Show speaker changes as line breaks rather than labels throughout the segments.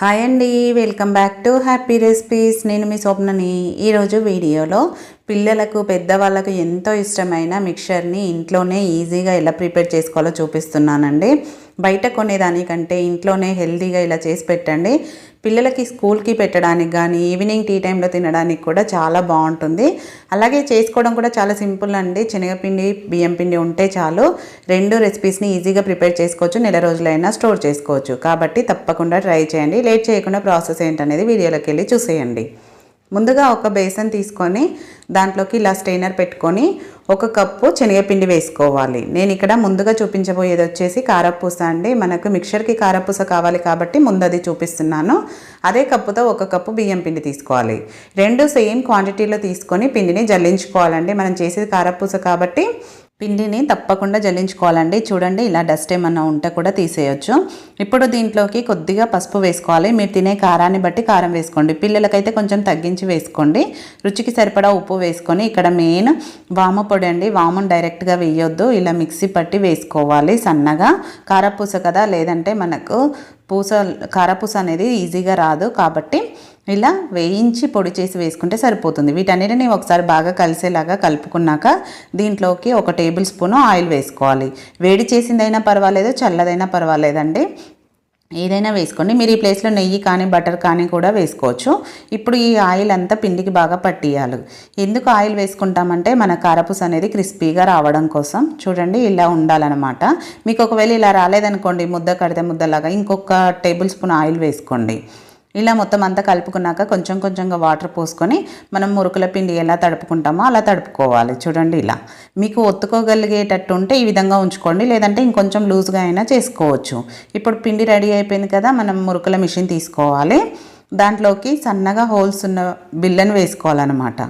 hi అండి welcome back to happy recipes నేను మీ స్వప్నని ఈరోజు వీడియోలో పిల్లలకు పెద్దవాళ్ళకు ఎంతో ఇష్టమైన మిక్చర్ని ఇంట్లోనే ఈజీగా ఎలా ప్రిపేర్ చేసుకోవాలో చూపిస్తున్నానండి బయట కొనేదానికంటే ఇంట్లోనే హెల్తీగా ఇలా చేసి పెట్టండి పిల్లలకి స్కూల్కి పెట్టడానికి కానీ ఈవినింగ్ టీ టైంలో తినడానికి కూడా చాలా బాగుంటుంది అలాగే చేసుకోవడం కూడా చాలా సింపుల్ అండి శనగపిండి బియ్యం పిండి ఉంటే చాలు రెండు రెసిపీస్ని ఈజీగా ప్రిపేర్ చేసుకోవచ్చు నెల రోజులైనా స్టోర్ చేసుకోవచ్చు కాబట్టి తప్పకుండా ట్రై చేయండి లేట్ చేయకుండా ప్రాసెస్ ఏంటనేది వీడియోలోకి వెళ్ళి చూసేయండి ముందుగా ఒక బేసన్ తీసుకొని దాంట్లోకి ఇలా స్టెయినర్ పెట్టుకొని ఒక కప్పు శనగపిండి వేసుకోవాలి నేను ఇక్కడ ముందుగా చూపించబోయేది వచ్చేసి కారపూస అండి మనకు మిక్సర్కి కారపూస కావాలి కాబట్టి ముందు అది చూపిస్తున్నాను అదే కప్పుతో ఒక కప్పు బియ్యం పిండి తీసుకోవాలి రెండు సేమ్ క్వాంటిటీలో తీసుకొని పిండిని జల్లించుకోవాలండి మనం చేసేది కారపూస కాబట్టి పిండిని తప్పకుండా జల్లించుకోవాలండి చూడండి ఇలా డస్ట్ ఏమన్నా ఉంటే కూడా తీసేయచ్చు ఇప్పుడు దీంట్లోకి కొద్దిగా పసుపు వేసుకోవాలి మీరు తినే కారాన్ని బట్టి కారం వేసుకోండి పిల్లలకైతే కొంచెం తగ్గించి వేసుకోండి రుచికి సరిపడా ఉప్పు వేసుకొని ఇక్కడ మెయిన్ వాము పొడి అండి వామును డైరెక్ట్గా వేయొద్దు ఇలా మిక్సీ పట్టి వేసుకోవాలి సన్నగా కారపూస కదా లేదంటే మనకు పూస కారపూస అనేది ఈజీగా రాదు కాబట్టి ఇలా వేయించి పొడి చేసి వేసుకుంటే సరిపోతుంది వీటన్నిటిని ఒకసారి బాగా కలిసేలాగా కలుపుకున్నాక దీంట్లోకి ఒక టేబుల్ స్పూన్ ఆయిల్ వేసుకోవాలి వేడి చేసిందైనా పర్వాలేదు చల్లదైనా పర్వాలేదండి ఏదైనా వేసుకోండి మీరు ఈ ప్లేస్లో నెయ్యి కానీ బటర్ కానీ కూడా వేసుకోవచ్చు ఇప్పుడు ఈ ఆయిల్ అంతా పిండికి బాగా పట్టియాలి ఎందుకు ఆయిల్ వేసుకుంటామంటే మన కారపూస అనేది క్రిస్పీగా రావడం కోసం చూడండి ఇలా ఉండాలన్నమాట మీకు ఒకవేళ ఇలా రాలేదనుకోండి ముద్ద కడితే ముద్దలాగా ఇంకొక టేబుల్ స్పూన్ ఆయిల్ వేసుకోండి ఇలా మొత్తం అంతా కలుపుకున్నాక కొంచెం కొంచెంగా వాటర్ పోసుకొని మనం మురుకుల పిండి ఎలా తడుపుకుంటామో అలా తడుపుకోవాలి చూడండి ఇలా మీకు ఒత్తుకోగలిగేటట్టు ఉంటే ఈ విధంగా ఉంచుకోండి లేదంటే ఇంకొంచెం లూజ్గా అయినా చేసుకోవచ్చు ఇప్పుడు పిండి రెడీ అయిపోయింది కదా మనం మురుకుల మిషన్ తీసుకోవాలి దాంట్లోకి సన్నగా హోల్స్ ఉన్న బిల్లను వేసుకోవాలన్నమాట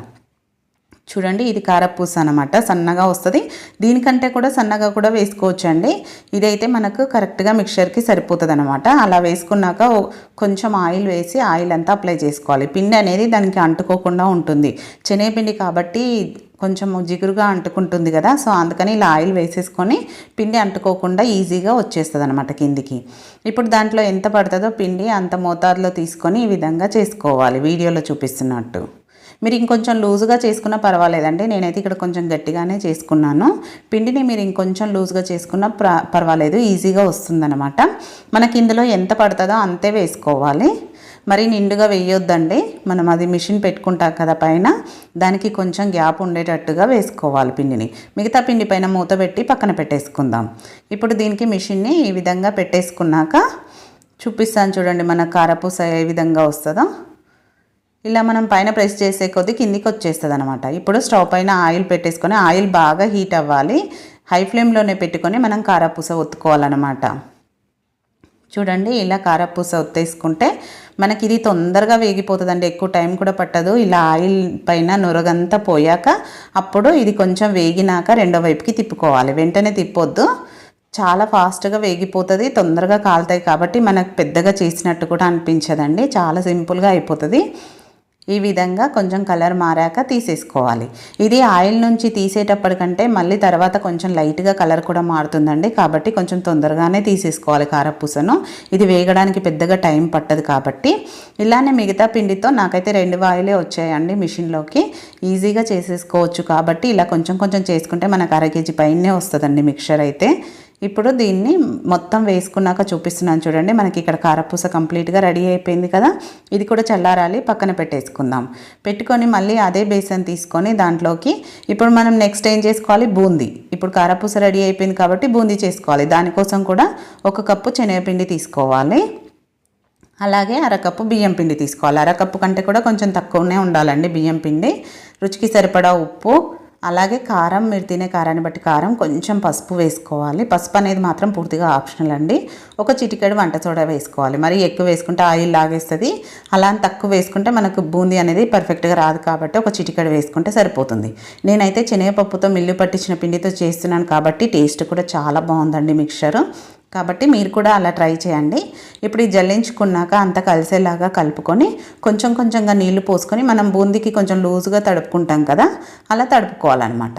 చూడండి ఇది కారపూస అనమాట సన్నగా వస్తుంది దీనికంటే కూడా సన్నగా కూడా వేసుకోవచ్చండి ఇదైతే మనకు కరెక్ట్గా మిక్చర్కి సరిపోతుంది అనమాట అలా వేసుకున్నాక కొంచెం ఆయిల్ వేసి ఆయిల్ అంతా అప్లై చేసుకోవాలి పిండి అనేది దానికి అంటుకోకుండా ఉంటుంది శనగపిండి కాబట్టి కొంచెం జిగురుగా అంటుకుంటుంది కదా సో అందుకని ఇలా ఆయిల్ వేసేసుకొని పిండి అంటుకోకుండా ఈజీగా వచ్చేస్తుంది అనమాట కిందికి ఇప్పుడు దాంట్లో ఎంత పడుతుందో పిండి అంత మోతాదులో తీసుకొని ఈ విధంగా చేసుకోవాలి వీడియోలో చూపిస్తున్నట్టు మీరు ఇంకొంచెం లూజుగా చేసుకున్నా పర్వాలేదండి నేనైతే ఇక్కడ కొంచెం గట్టిగానే చేసుకున్నాను పిండిని మీరు ఇంకొంచెం లూజుగా చేసుకున్నా పర్వాలేదు ఈజీగా వస్తుందన్నమాట మనకి ఇందులో ఎంత పడుతుందో అంతే వేసుకోవాలి మరి నిండుగా వేయొద్దండి మనం అది మిషన్ పెట్టుకుంటాం కదా పైన దానికి కొంచెం గ్యాప్ ఉండేటట్టుగా వేసుకోవాలి పిండిని మిగతా పిండి పైన మూత పెట్టి పక్కన పెట్టేసుకుందాం ఇప్పుడు దీనికి మిషన్ని ఈ విధంగా పెట్టేసుకున్నాక చూపిస్తాను చూడండి మన కారపూస ఏ విధంగా వస్తుందో ఇలా మనం పైన ప్రెస్ చేసే కొద్ది కిందికి వచ్చేస్తుంది అనమాట ఇప్పుడు స్టవ్ పైన ఆయిల్ పెట్టేసుకొని ఆయిల్ బాగా హీట్ అవ్వాలి హై ఫ్లేమ్లోనే పెట్టుకొని మనం కారపూస ఒత్తుకోవాలన్నమాట చూడండి ఇలా కారపూస ఒత్తేసుకుంటే మనకి ఇది తొందరగా వేగిపోతుందండి ఎక్కువ టైం కూడా పట్టదు ఇలా ఆయిల్ పైన నొరగంతా పోయాక అప్పుడు ఇది కొంచెం వేగినాక రెండో వైపుకి తిప్పుకోవాలి వెంటనే తిప్పొద్దు చాలా ఫాస్ట్గా వేగిపోతుంది తొందరగా కాలుతాయి కాబట్టి మనకు పెద్దగా చేసినట్టు కూడా అనిపించదండి చాలా సింపుల్గా అయిపోతుంది ఈ విధంగా కొంచెం కలర్ మారాక తీసేసుకోవాలి ఇది ఆయిల్ నుంచి తీసేటప్పటికంటే మళ్ళీ తర్వాత కొంచెం లైట్గా కలర్ కూడా మారుతుందండి కాబట్టి కొంచెం తొందరగానే తీసేసుకోవాలి కారపూసను ఇది వేగడానికి పెద్దగా టైం పట్టదు కాబట్టి ఇలానే మిగతా పిండితో నాకైతే రెండు వాయిలే వచ్చాయండి మిషన్లోకి ఈజీగా చేసేసుకోవచ్చు కాబట్టి ఇలా కొంచెం కొంచెం చేసుకుంటే మనకు అర కేజీ పైనే వస్తుందండి మిక్చర్ అయితే ఇప్పుడు దీన్ని మొత్తం వేసుకున్నాక చూపిస్తున్నాను చూడండి మనకి ఇక్కడ కారపూస కంప్లీట్గా రెడీ అయిపోయింది కదా ఇది కూడా చల్లారాలి పక్కన పెట్టేసుకుందాం పెట్టుకొని మళ్ళీ అదే బేసన్ తీసుకొని దాంట్లోకి ఇప్పుడు మనం నెక్స్ట్ ఏం చేసుకోవాలి బూందీ ఇప్పుడు కారపూస రెడీ అయిపోయింది కాబట్టి బూందీ చేసుకోవాలి దానికోసం కూడా ఒక కప్పు శనగపిండి తీసుకోవాలి అలాగే అరకప్పు బియ్యం పిండి తీసుకోవాలి అరకప్పు కంటే కూడా కొంచెం తక్కువనే ఉండాలండి బియ్యం పిండి రుచికి సరిపడా ఉప్పు అలాగే కారం మీరు తినే కారాన్ని బట్టి కారం కొంచెం పసుపు వేసుకోవాలి పసుపు అనేది మాత్రం పూర్తిగా ఆప్షనల్ అండి ఒక చిటికెడు వంట సోడా వేసుకోవాలి మరి ఎక్కువ వేసుకుంటే ఆయిల్ లాగేస్తుంది అలా తక్కువ వేసుకుంటే మనకు బూందీ అనేది పర్ఫెక్ట్గా రాదు కాబట్టి ఒక చిటికెడు వేసుకుంటే సరిపోతుంది నేనైతే శనగపప్పుతో మిల్లు పట్టించిన పిండితో చేస్తున్నాను కాబట్టి టేస్ట్ కూడా చాలా బాగుందండి మిక్చర్ కాబట్టి మీరు కూడా అలా ట్రై చేయండి ఇప్పుడు ఈ జల్లించుకున్నాక అంత కలిసేలాగా కలుపుకొని కొంచెం కొంచెంగా నీళ్లు పోసుకొని మనం బూందీకి కొంచెం లూజుగా తడుపుకుంటాం కదా అలా తడుపుకోవాలన్నమాట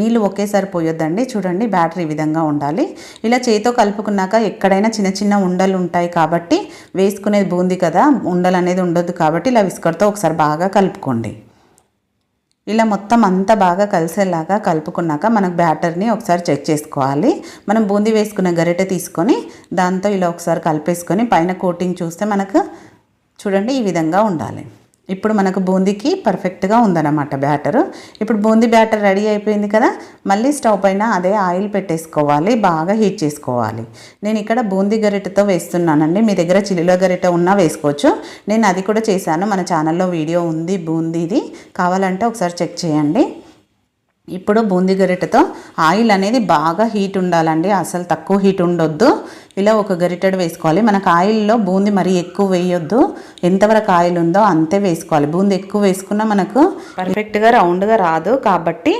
నీళ్ళు ఒకేసారి పోయొద్దండి చూడండి బ్యాటరీ ఈ విధంగా ఉండాలి ఇలా చేతితో కలుపుకున్నాక ఎక్కడైనా చిన్న చిన్న ఉండలు ఉంటాయి కాబట్టి వేసుకునేది బూంది కదా ఉండలు అనేది ఉండొద్దు కాబట్టి ఇలా విస్కర్తో ఒకసారి బాగా కలుపుకోండి ఇలా మొత్తం అంతా బాగా కలిసేలాగా కలుపుకున్నాక మనకు బ్యాటర్ని ఒకసారి చెక్ చేసుకోవాలి మనం బూందీ వేసుకున్న గరిటె తీసుకొని దాంతో ఇలా ఒకసారి కలిపేసుకొని పైన కోటింగ్ చూస్తే మనకు చూడండి ఈ విధంగా ఉండాలి ఇప్పుడు మనకు బూందీకి పర్ఫెక్ట్గా ఉందన్నమాట బ్యాటరు ఇప్పుడు బూందీ బ్యాటర్ రెడీ అయిపోయింది కదా మళ్ళీ స్టవ్ పైన అదే ఆయిల్ పెట్టేసుకోవాలి బాగా హీట్ చేసుకోవాలి నేను ఇక్కడ బూందీ గరిటతో వేస్తున్నానండి మీ దగ్గర చిల్లిలో గరిట ఉన్నా వేసుకోవచ్చు నేను అది కూడా చేశాను మన ఛానల్లో వీడియో ఉంది బూందీది కావాలంటే ఒకసారి చెక్ చేయండి ఇప్పుడు బూందీ గరిటెతో ఆయిల్ అనేది బాగా హీట్ ఉండాలండి అసలు తక్కువ హీట్ ఉండొద్దు ఇలా ఒక గరిటెడు వేసుకోవాలి మనకు ఆయిల్లో బూంది మరి ఎక్కువ వేయొద్దు ఎంతవరకు ఆయిల్ ఉందో అంతే వేసుకోవాలి బూంది ఎక్కువ వేసుకున్నా మనకు పర్ఫెక్ట్గా రౌండ్గా రాదు కాబట్టి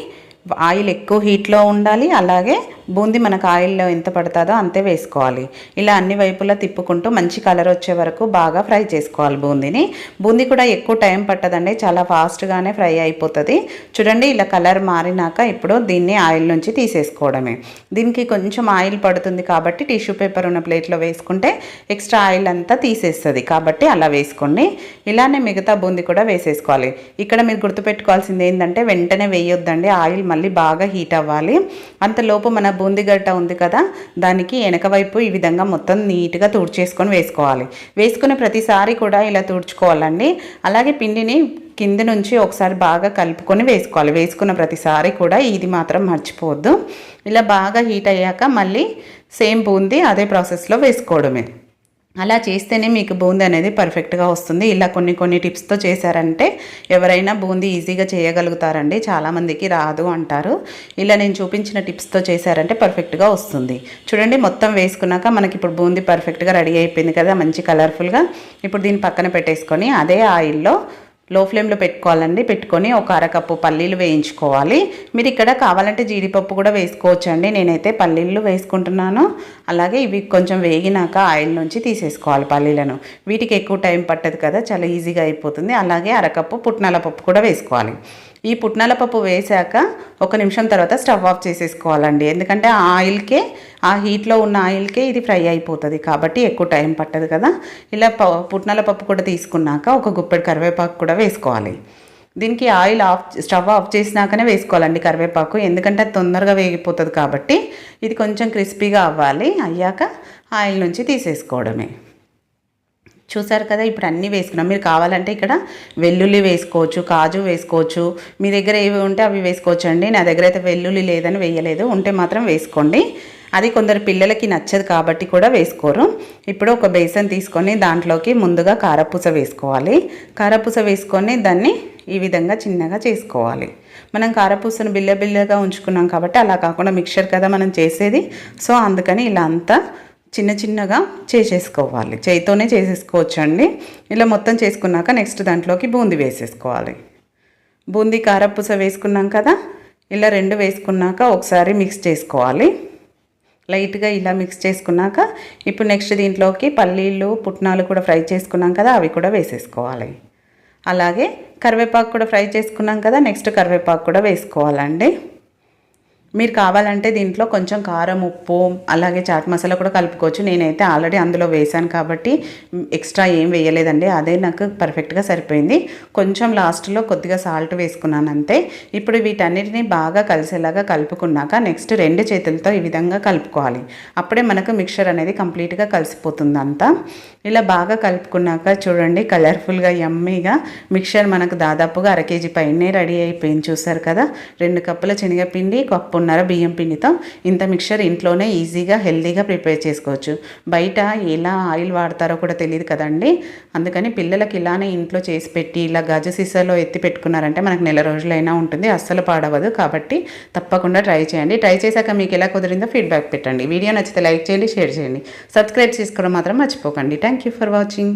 ఆయిల్ ఎక్కువ హీట్లో ఉండాలి అలాగే బూందీ మనకు ఆయిల్లో ఎంత పడుతుందో అంతే వేసుకోవాలి ఇలా అన్ని వైపులా తిప్పుకుంటూ మంచి కలర్ వచ్చే వరకు బాగా ఫ్రై చేసుకోవాలి బూందీని బూందీ కూడా ఎక్కువ టైం పట్టదండి చాలా ఫాస్ట్గానే ఫ్రై అయిపోతుంది చూడండి ఇలా కలర్ మారినాక ఇప్పుడు దీన్ని ఆయిల్ నుంచి తీసేసుకోవడమే దీనికి కొంచెం ఆయిల్ పడుతుంది కాబట్టి టిష్యూ పేపర్ ఉన్న ప్లేట్లో వేసుకుంటే ఎక్స్ట్రా ఆయిల్ అంతా తీసేస్తుంది కాబట్టి అలా వేసుకోండి ఇలానే మిగతా బూంది కూడా వేసేసుకోవాలి ఇక్కడ మీరు గుర్తుపెట్టుకోవాల్సింది ఏంటంటే వెంటనే వేయొద్దండి ఆయిల్ మళ్ళీ బాగా హీట్ అవ్వాలి అంతలోపు మన బూంది గట్ట ఉంది కదా దానికి వెనక వైపు ఈ విధంగా మొత్తం నీట్గా తుడిచేసుకొని వేసుకోవాలి వేసుకునే ప్రతిసారి కూడా ఇలా తుడుచుకోవాలండి అలాగే పిండిని కింద నుంచి ఒకసారి బాగా కలుపుకొని వేసుకోవాలి వేసుకున్న ప్రతిసారి కూడా ఇది మాత్రం మర్చిపోవద్దు ఇలా బాగా హీట్ అయ్యాక మళ్ళీ సేమ్ బూంది అదే ప్రాసెస్లో వేసుకోవడమే అలా చేస్తేనే మీకు బూందీ అనేది పర్ఫెక్ట్గా వస్తుంది ఇలా కొన్ని కొన్ని టిప్స్తో చేశారంటే ఎవరైనా బూందీ ఈజీగా చేయగలుగుతారండి చాలామందికి రాదు అంటారు ఇలా నేను చూపించిన టిప్స్తో చేశారంటే పర్ఫెక్ట్గా వస్తుంది చూడండి మొత్తం వేసుకున్నాక మనకి ఇప్పుడు బూందీ పర్ఫెక్ట్గా రెడీ అయిపోయింది కదా మంచి కలర్ఫుల్గా ఇప్పుడు దీన్ని పక్కన పెట్టేసుకొని అదే ఆయిల్లో లో ఫ్లేమ్లో పెట్టుకోవాలండి పెట్టుకొని ఒక అరకప్పు పల్లీలు వేయించుకోవాలి మీరు ఇక్కడ కావాలంటే జీడిపప్పు కూడా వేసుకోవచ్చండి నేనైతే పల్లీలు వేసుకుంటున్నాను అలాగే ఇవి కొంచెం వేగినాక ఆయిల్ నుంచి తీసేసుకోవాలి పల్లీలను వీటికి ఎక్కువ టైం పట్టదు కదా చాలా ఈజీగా అయిపోతుంది అలాగే అరకప్పు పుట్నాల పప్పు కూడా వేసుకోవాలి ఈ పుట్నాల పప్పు వేశాక ఒక నిమిషం తర్వాత స్టవ్ ఆఫ్ చేసేసుకోవాలండి ఎందుకంటే ఆయిల్కే ఆ హీట్లో ఉన్న ఆయిల్కే ఇది ఫ్రై అయిపోతుంది కాబట్టి ఎక్కువ టైం పట్టదు కదా ఇలా ప పుట్నాల పప్పు కూడా తీసుకున్నాక ఒక గుప్పెడు కరివేపాకు కూడా వేసుకోవాలి దీనికి ఆయిల్ ఆఫ్ స్టవ్ ఆఫ్ చేసినాకనే వేసుకోవాలండి కరివేపాకు ఎందుకంటే తొందరగా వేగిపోతుంది కాబట్టి ఇది కొంచెం క్రిస్పీగా అవ్వాలి అయ్యాక ఆయిల్ నుంచి తీసేసుకోవడమే చూసారు కదా ఇప్పుడు అన్నీ వేసుకున్నాం మీరు కావాలంటే ఇక్కడ వెల్లుల్లి వేసుకోవచ్చు కాజు వేసుకోవచ్చు మీ దగ్గర ఏవి ఉంటే అవి వేసుకోవచ్చు అండి నా దగ్గర అయితే వెల్లుల్లి లేదని వేయలేదు ఉంటే మాత్రం వేసుకోండి అది కొందరు పిల్లలకి నచ్చదు కాబట్టి కూడా వేసుకోరు ఇప్పుడు ఒక బేసన్ తీసుకొని దాంట్లోకి ముందుగా కారపూస వేసుకోవాలి కారపూస వేసుకొని దాన్ని ఈ విధంగా చిన్నగా చేసుకోవాలి మనం కారపూసను బిల్ల బిల్లగా ఉంచుకున్నాం కాబట్టి అలా కాకుండా మిక్సర్ కదా మనం చేసేది సో అందుకని ఇలా అంతా చిన్న చిన్నగా చేసేసుకోవాలి చేయితోనే చేసేసుకోవచ్చు అండి ఇలా మొత్తం చేసుకున్నాక నెక్స్ట్ దాంట్లోకి బూందీ వేసేసుకోవాలి బూందీ కారపూస వేసుకున్నాం కదా ఇలా రెండు వేసుకున్నాక ఒకసారి మిక్స్ చేసుకోవాలి లైట్గా ఇలా మిక్స్ చేసుకున్నాక ఇప్పుడు నెక్స్ట్ దీంట్లోకి పల్లీలు పుట్నాలు కూడా ఫ్రై చేసుకున్నాం కదా అవి కూడా వేసేసుకోవాలి అలాగే కరివేపాకు కూడా ఫ్రై చేసుకున్నాం కదా నెక్స్ట్ కరివేపాకు కూడా వేసుకోవాలండి మీరు కావాలంటే దీంట్లో కొంచెం కారం ఉప్పు అలాగే చాట్ మసాలా కూడా కలుపుకోవచ్చు నేనైతే ఆల్రెడీ అందులో వేశాను కాబట్టి ఎక్స్ట్రా ఏం వేయలేదండి అదే నాకు పర్ఫెక్ట్గా సరిపోయింది కొంచెం లాస్ట్లో కొద్దిగా సాల్ట్ వేసుకున్నాను అంతే ఇప్పుడు వీటన్నిటిని బాగా కలిసేలాగా కలుపుకున్నాక నెక్స్ట్ రెండు చేతులతో ఈ విధంగా కలుపుకోవాలి అప్పుడే మనకు మిక్చర్ అనేది కంప్లీట్గా కలిసిపోతుంది అంతా ఇలా బాగా కలుపుకున్నాక చూడండి కలర్ఫుల్గా ఎమ్మీగా మిక్చర్ మనకు దాదాపుగా అర కేజీ పైనే రెడీ అయిపోయింది చూసారు కదా రెండు కప్పుల శనగపిండి కప్పు కిలోన్నర బియ్యం పిండితో ఇంత మిక్చర్ ఇంట్లోనే ఈజీగా హెల్దీగా ప్రిపేర్ చేసుకోవచ్చు బయట ఎలా ఆయిల్ వాడతారో కూడా తెలియదు కదండి అందుకని పిల్లలకి ఇలానే ఇంట్లో చేసి పెట్టి ఇలా గజ సీసాలో ఎత్తి పెట్టుకున్నారంటే మనకు నెల రోజులైనా ఉంటుంది అస్సలు పాడవదు కాబట్టి తప్పకుండా ట్రై చేయండి ట్రై చేశాక మీకు ఎలా కుదిరిందో ఫీడ్బ్యాక్ పెట్టండి వీడియో నచ్చితే లైక్ చేయండి షేర్ చేయండి సబ్స్క్రైబ్ చేసుకోవడం మాత్రం మర్చిపోకండి థ్యాంక్ యూ ఫర్ వాచింగ్